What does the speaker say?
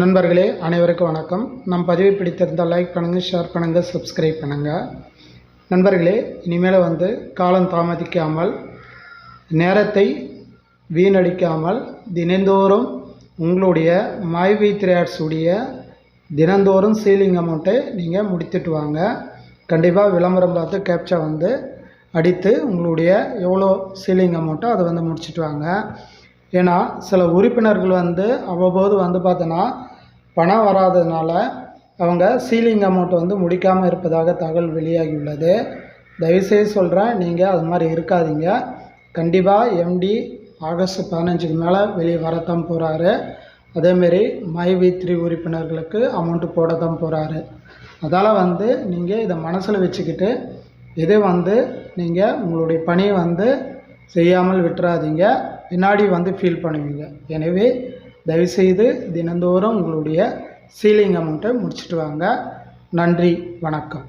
நண்பர்களே அனைவருக்கும் வணக்கம். நம் பதிவை பிடித்திருந்தால் லைக் பண்ணுங்கள் ஷேர் பண்ணுங்கள் சப்ஸ்கிரைப் பண்ணுங்கள் நண்பர்களே இனிமேல் வந்து காலம் தாமதிக்காமல் நேரத்தை வீணடிக்காமல் தினந்தோறும் உங்களுடைய மைவி த்ரேட்ஸ் உடைய தினந்தோறும் சீலிங் அமௌண்ட்டை நீங்கள் முடித்துட்டு வாங்க. கண்டிப்பாக விளம்பரம் பார்த்து கேப்சா வந்து அடித்து உங்களுடைய எவ்வளோ சீலிங் அமௌண்ட்டோ அதை வந்து முடிச்சுட்டு வாங்க. ஏன்னா சில உறுப்பினர்கள் வந்து அவ்வப்போது வந்து பார்த்தோன்னா பணம் வராததுனால அவங்க சீலிங் அமௌண்ட் வந்து முடிக்காமல் இருப்பதாக தகவல் வெளியாகியுள்ளது. தயவுசெய்து சொல்கிறேன் நீங்கள் அது மாதிரி இருக்காதீங்க. கண்டிப்பாக எம்டி ஆகஸ்ட் பதினஞ்சுக்கு மேலே வெளியே வரத்தான் போகிறாரு அதேமாரி மை வி த்ரீ உறுப்பினர்களுக்கு அமௌண்ட்டு போட தான் போகிறாரு அதால் வந்து நீங்கள் இதை மனசில் வச்சுக்கிட்டு இதே வந்து நீங்கள் உங்களுடைய பணியை வந்து செய்யாமல் விட்டுறாதீங்க. பின்னாடி வந்து ஃபீல் பண்ணுவீங்க. எனவே தயவுசெய்து தினந்தோறும் உங்களுடைய சீலிங் அமௌண்ட்டை முடிச்சிட்டு வாங்க. நன்றி. வணக்கம்.